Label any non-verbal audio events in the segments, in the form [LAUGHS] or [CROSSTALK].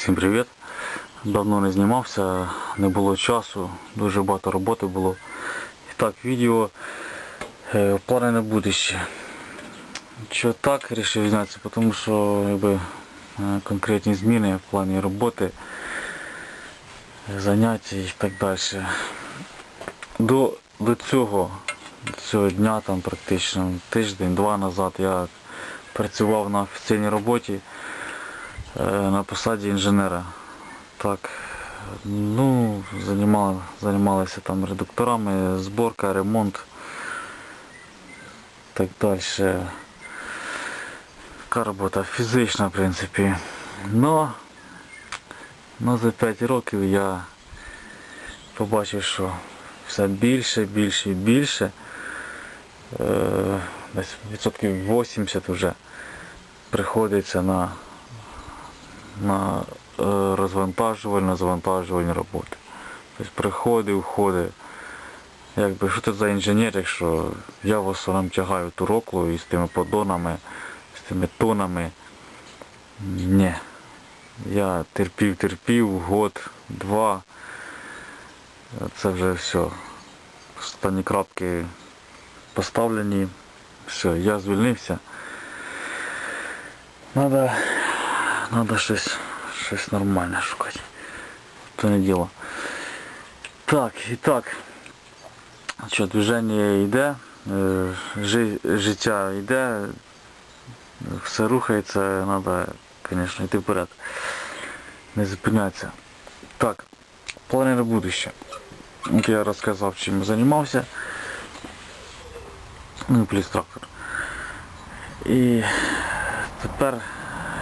Всім привіт. Давно не знімався, не було часу, дуже багато роботи було. І так, відео е, плани на будущее. Що так вирішив знятися, тому що якби, е, конкретні зміни в плані роботи, заняття і так далі. До, до цього, до цього дня, там практично тиждень-два назад я працював на офіційній роботі на посаді інженера. Так, ну, займали, займалися там редукторами, зборка, ремонт. Так далі. Така робота фізична, в принципі. Но, но за 5 років я побачив, що все більше, більше і більше. Е, десь відсотків 80 вже приходиться на, на е, розвантажувальну, завантажувальні роботи. Тобто приходить, входить. Якби що це за інженер, якщо я в основному тягаю ту роклу із тими поддонами, з тими тонами. Ні. Я терпів, терпів, год, два. Це вже все. Останні крапки поставлені. Все, я звільнився. Надо, надо щось, щось нормальне шукати. То не діло. Так, і так. Що, движення йде, е, жи- життя йде, все рухається, треба, звісно, йти вперед. Не зупинятися. Так, плани на будущее. От я розказав, чим займався. Ну, плюс трактор. І тепер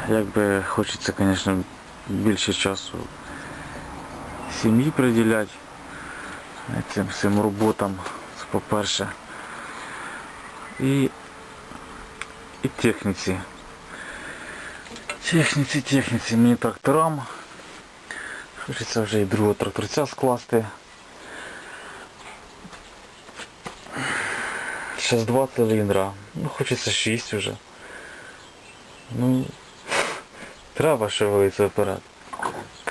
якби хочеться, звісно, більше часу сім'ї приділяти цим всім роботам, це по-перше. І, і техніці. Техніці, техніці, мені тракторам. Хочеться вже і другого тракторця скласти. Зараз два циліндра. Ну хочеться шість вже. Ну треба шевелитися вперед.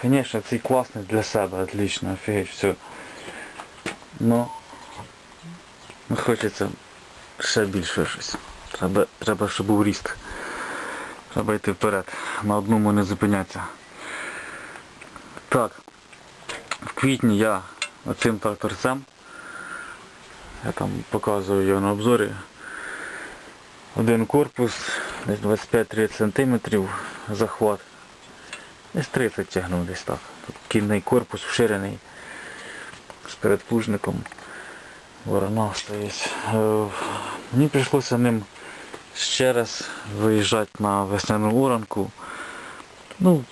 Звісно, цей класний для себе, отлично, офігеть, все. Ну, хочеться ще більше щось. Треба, треба, щоб був ріст. Треба йти вперед. На одному не зупинятися. Так. В квітні я оцим тракторцем. Я там показую його на обзорі. Один корпус, десь 25-30 см захват. Десь 30 тягнув десь так. Тут кінний корпус вширений з передплужником. Ворона стоїть. Е, Мені прийшлося ним ще раз виїжджати на весняну оранку. Ну,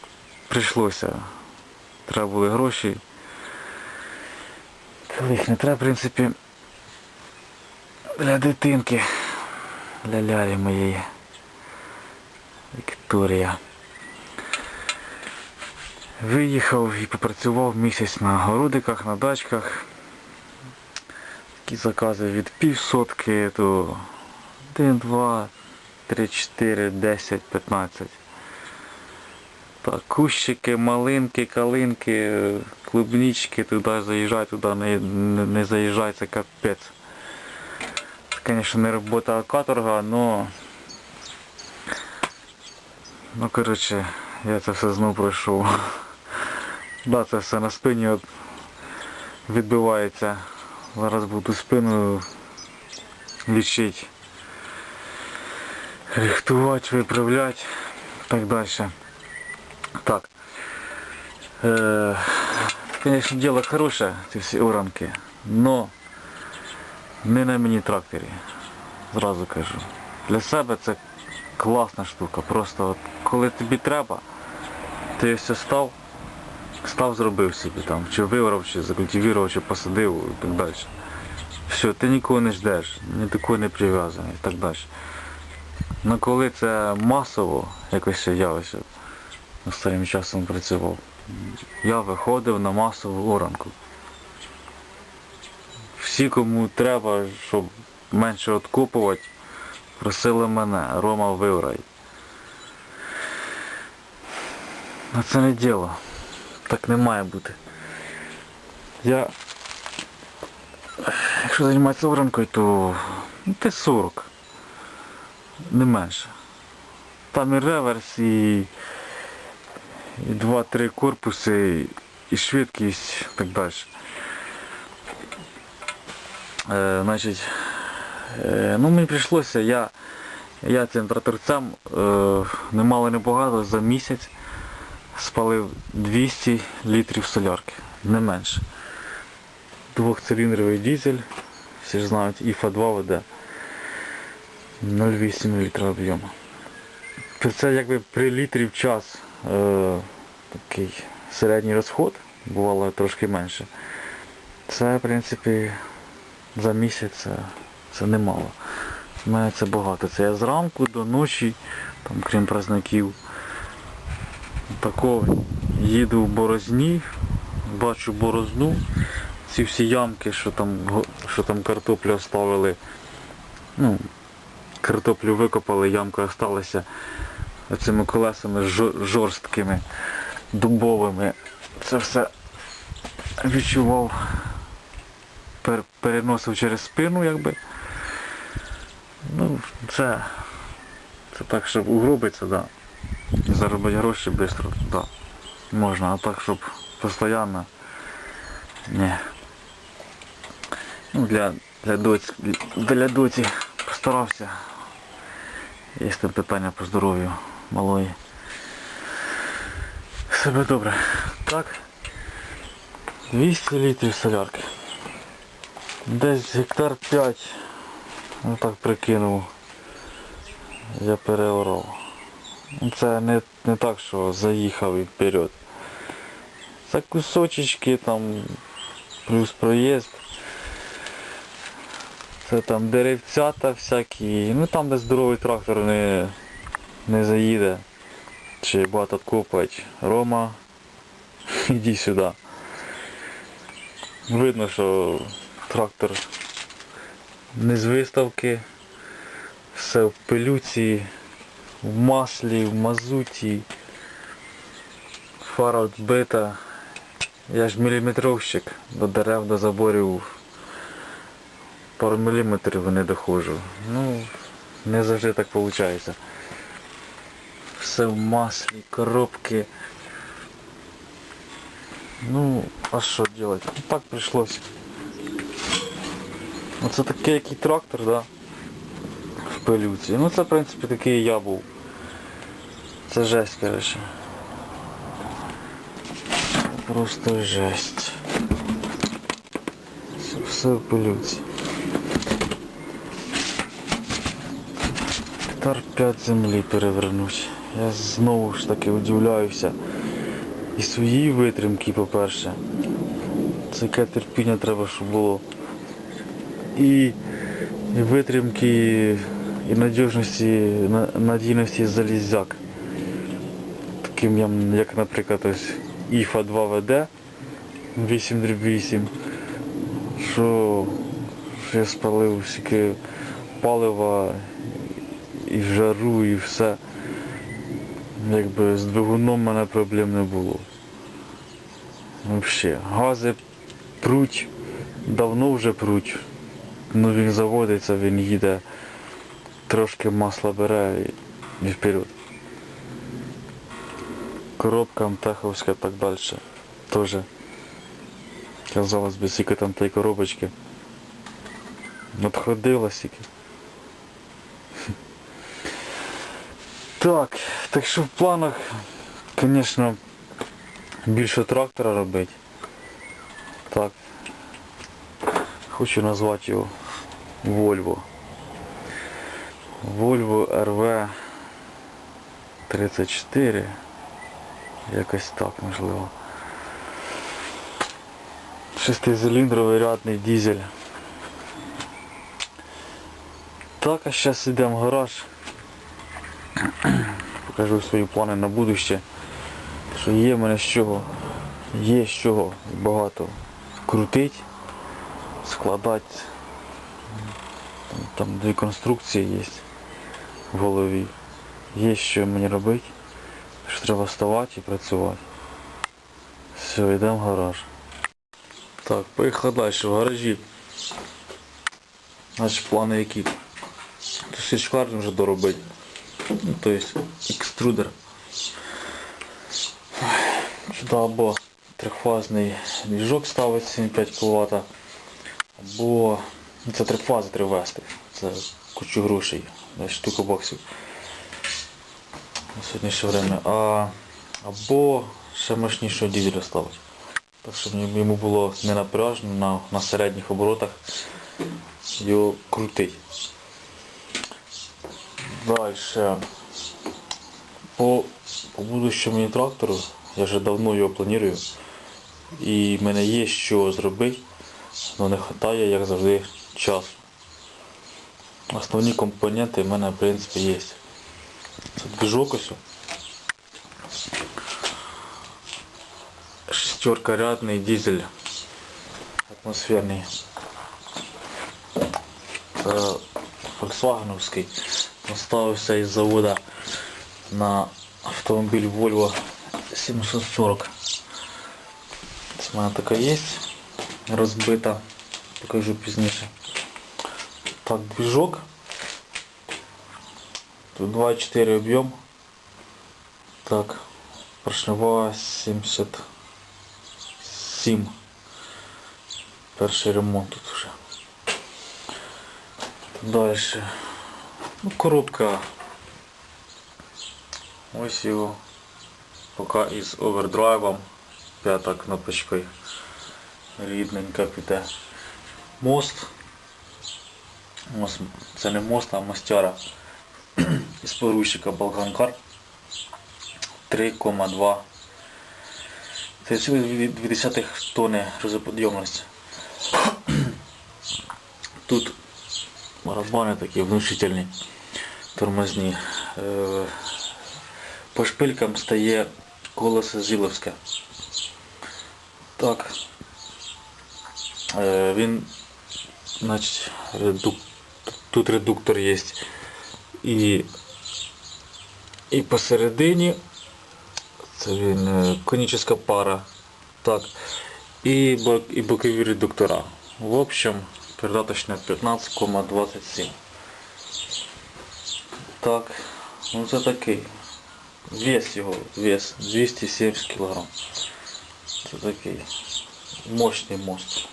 прийшлося. Треба були гроші. Коли їх не треба, в принципі, для дитинки, для лялі моєї. Вікторія. Виїхав і попрацював місяць на городиках, на дачках. Такі закази від півсотки до 1, 2, 3, 4, 10, 15. Так, кущики, малинки, калинки, клубнички, туди заїжджай, туди не, не, не заїжджай, це капець. Це, звісно, не робота а каторга, але... Ну, коротше, я це все знову пройшов. Да, це все на спині от відбивається. Зараз буду спину лічити, рихтувати, виправляти так далі. Так. Е, Звісно, діло хороше, ці всі оранки, но не на мені тракторі. Зразу кажу. Для себе це класна штука. Просто от, коли тобі треба, ти все став, став зробив собі там, чи виорав, чи закультивував, чи посадив і так далі. Все, ти нікого не ждеш, ні до кого не прив'язаний і так далі. Ну коли це масово, якось ще явище, останнім часом працював, я виходив на масову оранку. Всі, кому треба, щоб менше откупувати, просили мене, Рома виграй. А це не діло. Так не має бути. Я. Якщо займатися оранкою, то ну, ти 40. Не менше. Там і реверс, і, і 2-3 корпуси, і швидкість, і так далі. Е, значить, е, ну мені прийшлося, я, я цим тракторцем е, немало не багато за місяць спалив 200 літрів солярки, не менше. Двохциліндровий дизель, всі ж знають, ІФА 2 веде 0,8 літра об'єму. Це якби при літрі в час е, такий середній розход, бувало трошки менше. Це, в принципі, за місяць це, це немало. У мене це багато. Це я зранку до ночі, там, крім праздників, тако їду в борозні, бачу борозну, ці всі ямки, що там, що там картоплю оставили. Ну, картоплю викопали, ямка осталася цими колесами жорсткими, дубовими. Це все відчував, пер- переносив через спину, якби. Ну, це, це так, щоб угробиться, да. Заробити гроші швидко, да. Можна, а так, щоб постійно. Ні. Ну, для, для доці, для доці постарався. Є там питання по здоров'ю малої. Себе добре. Так. 200 літрів солярки. Десь гектар 5. Ну так прикинув. Я переорав. Це не, не так, що заїхав і вперед. Це кусочечки там, плюс проїзд. Це там деревцята всякі. Ну там де здоровий трактор не, не заїде. Чи багато копать. Рома, [LAUGHS] іди сюди. Видно, що трактор не з виставки. Все в пилюці, в маслі, в мазуті. Фара збита. Я ж міліметровщик до дерев, до заборів пару міліметрів не доходжу. Ну, не завжди так виходить. Все в маслі, коробки. Ну, а що робити? Ну, так прийшлося. Оце такий який трактор, да? В пилюці. Ну це в принципі такий я був. Це жесть, коротше. Просто жесть. Все, в. Гектар 5 землі перевернуть. Я знову ж таки удивляюся. І своїй витримки, по-перше. Це яке терпіння треба, щоб було. І, і витримки, і надіжності, надійності залізяк. Таким як, наприклад, ось ІФА 2 ВД 8-8, Що, що я спалив стільки палива і жару, і все. Якби з двигуном в мене проблем не було. Взагалі. Гази пруть, давно вже пруть. Ну він заводиться, він їде, трошки масла бере і вперед. Коробка Амтеховська і так далі. Теж. Казалось би, скільки там тієї коробочки. Надходила стільки. [LAUGHS] Так, так що в планах, звісно, більше трактора робити. Так. Хочу назвати його Volvo. Volvo RV 34. Якось так можливо. Шестициліндровий рядний дизель. Так, а зараз йдемо в гараж. Покажу свої плани на будуще. Що є в мене з чого. Є з чого багато крутить, складати. Там, там дві конструкції є в голові. Є що мені робити. Що треба вставати і працювати. Все, йдемо в гараж. Так, поїхали далі в гаражі. Наші плани які? Тут січкар вже доробити. Ну, то есть екструдер. Сюди або трьохфазний двіжок ставить 75 кВт, або ну, це три треба вести. Це кучу грошей, штука боксів на сьогоднішнє время. А, або ще мощнішого дізеля ставить. Так щоб йому було не напряжно на, на середніх оборотах його крутить. Дальше. По, по будущому трактору, я вже давно його планую. І в мене є що зробити, але не вистачає, як завжди, часу. Основні компоненти в мене в принципі є. Це движок ось. Шестерка рядний дизель атмосферний. Це Volkswageновський. Поставився із завода на автомобіль Volvo 740. Ось в мене така є розбита. Покажу пізніше. Так, движок. Тут 2,4 об'єм. Так, поршнева 77. Перший ремонт тут вже. Дальше. Ну, коробка. Ось його. Поки із овердрайвом. П'ята кнопочкою. Рідненька піде. Мост. Мост. Це не мост, а мостяра. Із поручика Балканкар. 3,2. 3,2 тонни розоподйомності. Тут барабани такі внушительні, тормозні. Е, По шпилькам стає колесо Зіловське. Так. Е, Він, значить, редук... тут редуктор є. І, і посередині це він е, конічна пара. Так. І, бок, і бокові редуктора. В общем, передаточна 15,27. Так, ну це такий. Вес його, вес 270 кг. Це такий мощний мост.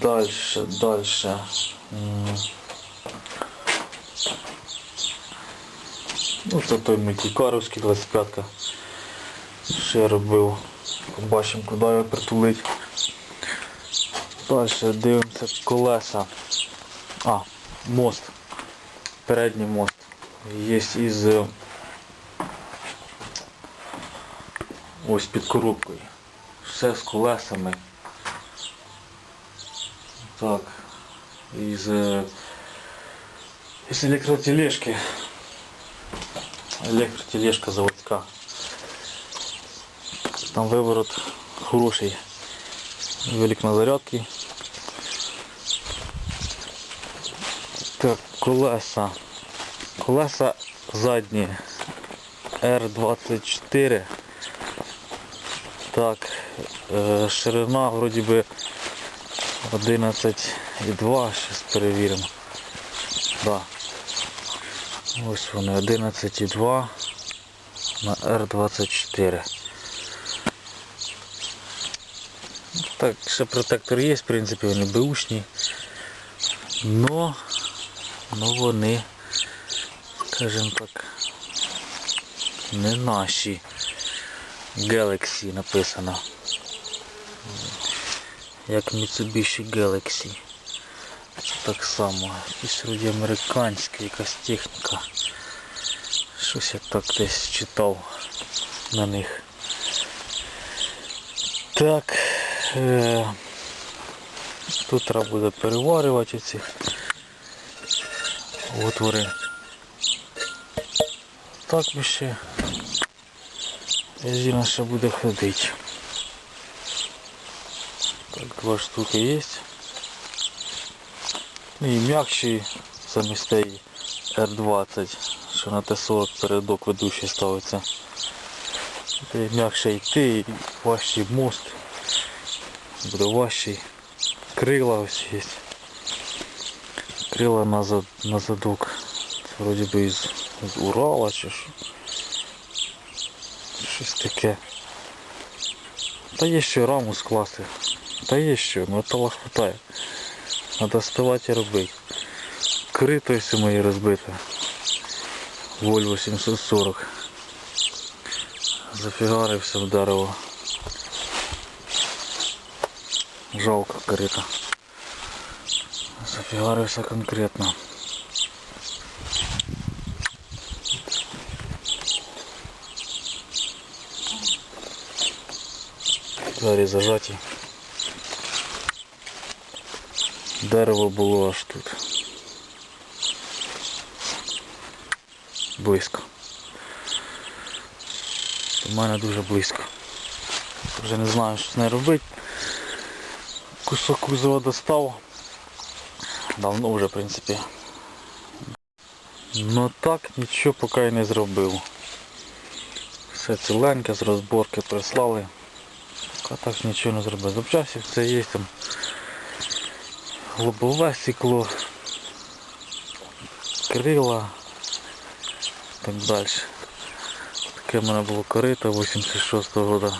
Дальше, дальше. Ну це той Микікаровський 25-ка. Що я робив. Побачимо, куди його притулить. Далі дивимося колеса. А, мост. Передній мост. Є із е, ось під коробкою. Все з колесами. Так. Із, із електротележки. Електротележка заводська. Там виворот хороший. Велик на зарядки. Так, колеса. Колеса задні R24. Так, е, ширина вроді би 11,2, зараз перевіримо. Да. Ось вони 11,2 на R24. Так, ще протектор є, в принципі, вони беушні. Но, но вони, скажімо так, не наші. Galaxy написано. Як Mitsubishi Galaxy. Так само. Якісь вроді американська якась техніка. Щось я так десь читав на них. Так. Е, тут треба буде переварювати ці отвори. Так би ще резина ще буде ходити. Так, два штуки є. Ну і м'якші замість тієї R20 що на Т-40 передок ведучий ставиться. Та м'якше йти, важчий мост. Буде важчий. Крила ось є. Крила на, зад, на задок. Це вроді би із, з Урала чи що. Щось таке. Та є ще раму скласти. Та є що, метала хватає. Треба ставати і робити. Крито все моє розбите. Volvo 740. Зафігарився в дерево. Жалко крита. Зафігарився конкретно. Двері зажаті. Дерево було аж тут. Близько. До мене дуже близько. Вже не знаю, що з нею робити. Кусок кузова достав. Давно вже, в принципі. Ну так нічого поки й не зробив. Все ціленьке, з розборки прислали. Поки так нічого не зробив. Запчасів це є там лобове стекло, крила так далі. Таке в мене було корито 86-го года.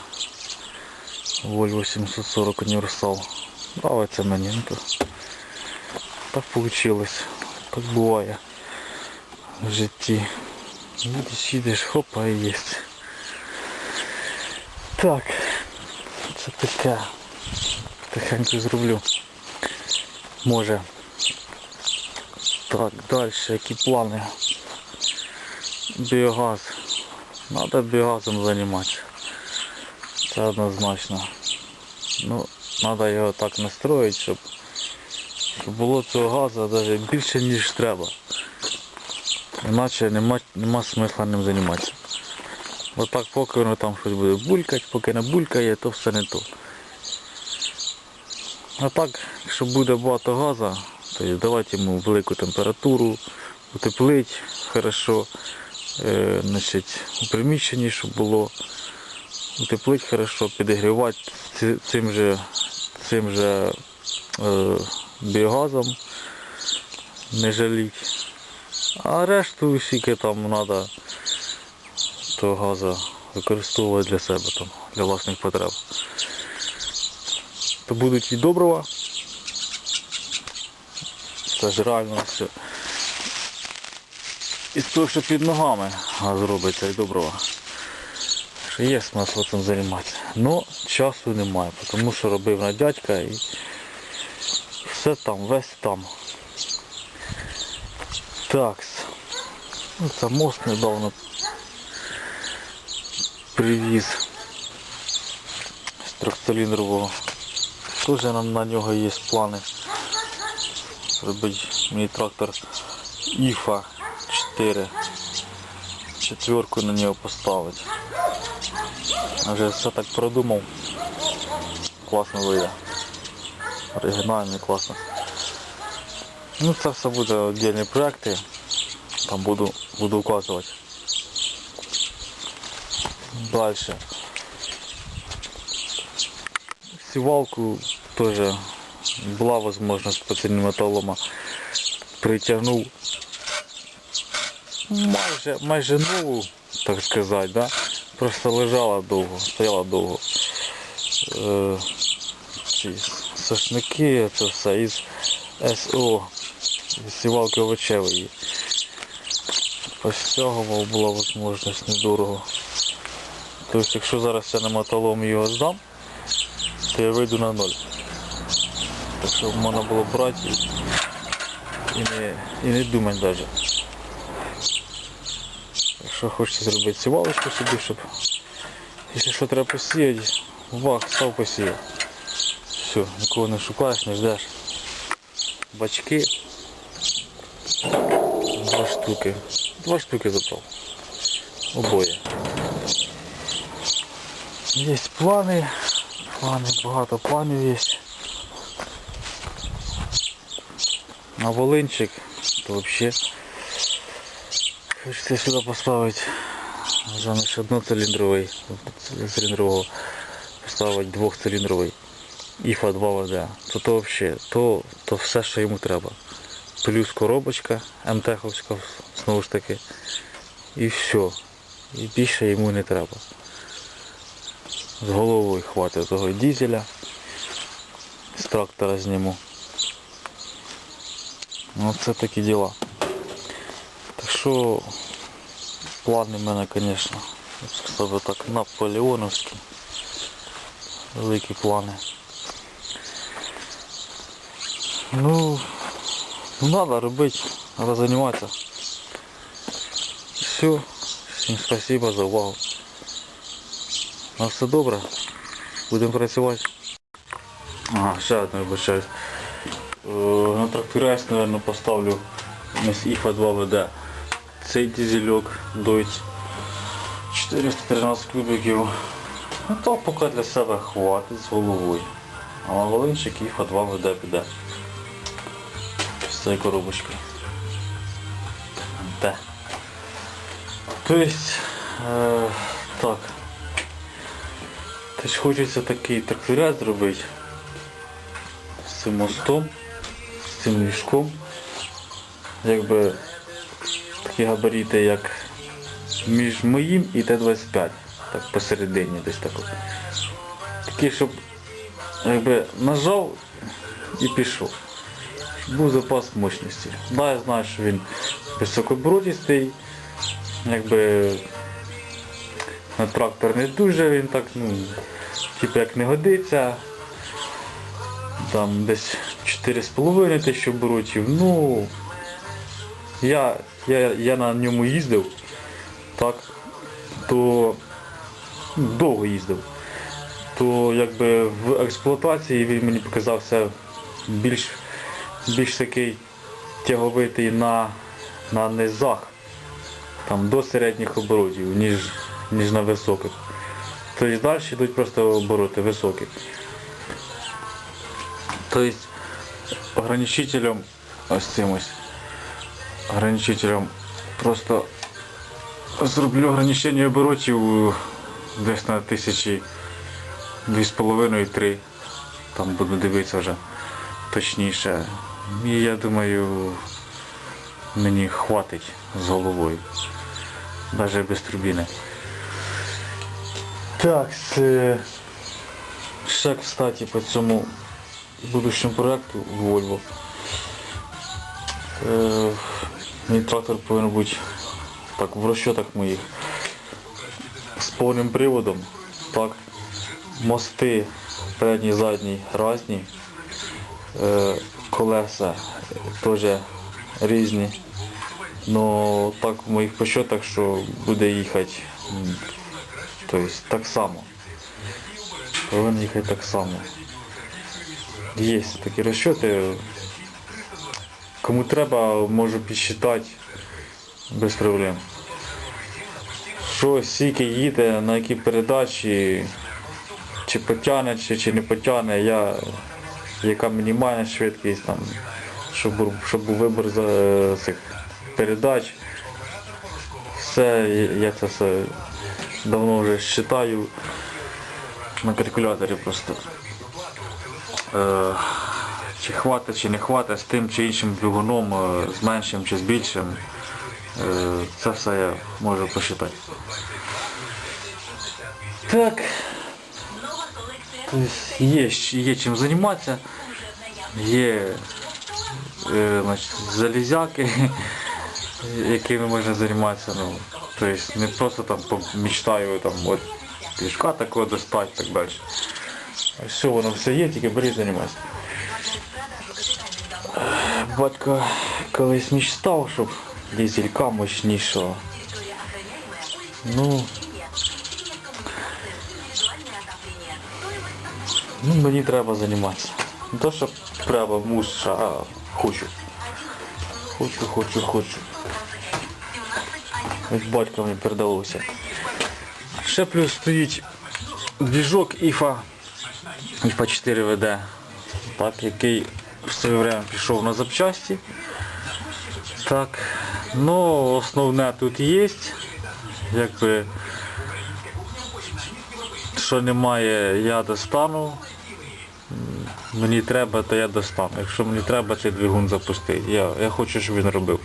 Volvo 740 універсал. Нравиться мені. Ну, то так вийшло. Так буває в житті. Їдеш, їдеш, хопа і є. Так, це таке. Тихенько зроблю. Може. Так, далі, які плани? Біогаз. Надо біогазом займатися. Це однозначно. Ну, треба його так настроїти, щоб, щоб було цього газу навіть більше, ніж треба. Іначе нема, нема смисла ним займатися. Отак поки воно там щось буде булькати, поки не булькає, то все не то. А так, якщо буде багато газу, то давати йому велику температуру, утеплити хорошо, е, значить, у приміщенні, щоб було, утеплити хорошо, підігрівати цим же, цим же е, біогазом, не жаліть. А решту скільки там треба того газу використовувати для себе, там, для власних потреб то будуть і добрива. Це ж реально все. І того, що під ногами газ робиться і добрива. Що є смисл цим займатися. Ну, часу немає, тому що робив на дядька і все там, весь там. Так. Ну, це мост недавно привіз з трьохциліндрового. Теж на нього є плани. Зробити мій трактор Іфа 4. Четверку на нього поставити. Вже все так продумав. Класно вийде. Оригінально, класно. Ну це все буде віддільні проекти. Там буду, буду указувати. Дальше. Сівалку теж була можливість по цінним металома. Притягнув майже, майже нову, так сказати, да? просто лежала довго, стояла довго. Е, ці сошники, це все із СО, із сівалки овочевої. Цього була можливість недорого. Тобто, якщо зараз я на металом його здам, то я вийду на ноль. Так що можна було брати і, не, і не думати навіть. Якщо хочеться зробити сівалочку собі, щоб якщо що треба посіяти, вах, став посіяв. Все, нікого не шукаєш, не ждеш. Бачки. Два штуки. Два штуки забрав. Обоє. Є плани. Плани, багато планів є. На Волинчик, то взагалі Хочете сюди поставити замість одноциліндровий, циліндрового поставити двохциліндровий IFA 2 ВД. То то взагалі, то, то все, що йому треба. Плюс коробочка МТХовська, знову ж таки. І все. І більше йому не треба. З головою хватить того дізеля. З трактора зніму. Ну це такі діла. Так що плани в мене, звісно, сказав би так, наполеоновські. Великі плани. Ну, ну надо робити, надо займатися. Все. Всім спасибо за увагу. На все добре. Будемо працювати. Ага, ще одне вибачаюсь. Е, На тракторець, мабуть, поставлю вмість IFA 2 ВД. Цей дизельок Deutz 413 кубиків. Ну то поки для себе хватить з головою. А волинчик IFA 2 ВД піде. З цією коробочкою. Тобто, е, так. Тож хочеться такий тракторець зробити з цим мостом, з цим ліжком. Якби такі габаріти, як між моїм і Т-25. Так посередині десь так. Такий, щоб якби нажав і пішов. Був запас мощності. Да, я знаю, що він високобродістий, якби на трактор не дуже, він так, ну, типу як не годиться. Там десь 4,5 тисячі оборотів. Ну я, я, я на ньому їздив, так, то довго їздив. То якби в експлуатації він мені показався більш, більш такий тяговитий на, на низах, там до середніх оборотів, ніж, ніж на високих. Тобто далі йдуть просто обороти високі. Тобто ограничителем ось цим ось ограничителем просто зроблю ограничення оборотів е, десь на тисячі дві з половиною три. Там буду дивитися вже точніше. І я думаю, мені хватить з головою. Навіть без турбіни. Так, це ще, кстати, по цьому будущому проекту в Volvo. Е, Мій трактор повинен бути так, в розчотах моїх з повним приводом. Так, мости передній, задній різні, е, колеса теж різні. Но так в моїх посчетах, що буде їхати тобто, так само. Повинен їхати так само. Є такі розчоти. Кому треба, можу підсчитати без проблем. Що скільки їде, на які передачі, чи потягне, чи, чи не потягне, я, яка мінімальна швидкість, там, щоб, щоб був вибір за е, цих передач. Все, я це все давно вже считаю на калькуляторі просто. Е, чи хватить, чи не хватить з тим чи іншим двигуном, е, з меншим чи з більшим. Е, Це все я можу посчитати. Так. Тобто Є, є чим займатися. Є е, значить, залізяки, [LAUGHS] якими можна займатися. Ну, тобто не просто там мечтаю там от пішка такого достати так далі. Все, воно все є, тільки бери займайся. Батько колись мечтав, щоб дизелька мощнішого. Ну, ну мені треба займатися. Не то, що треба муш, а хочу. Хочу, хочу, хочу. Ось батько мені передалося. Ще плюс стоїть двіжок Іфа Альфа 4 ВД, так, який в своє время пішов на запчасті. Так, Ну, основне тут є. Якби що немає, я достану. Мені треба, то я достану. Якщо мені треба, цей двигун запусти. Я, я хочу, щоб він робив.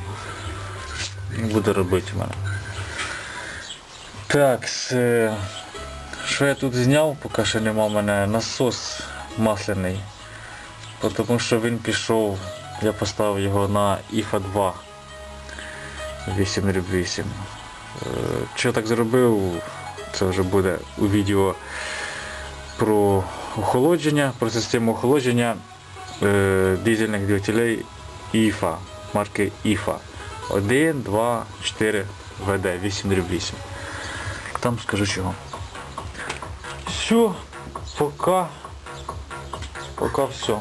Буде робити в мене. Так, що я тут зняв, поки що нема в мене насос масляний. Тому що він пішов, я поставив його на IFA 2 808. Е, Що так зробив, це вже буде у відео про охолодження, про систему охолодження е, дизельних двигателей IFA, марки IFA. 1, 2, 4 ВД 808. Там скажу чого. Все, пока. Пока все.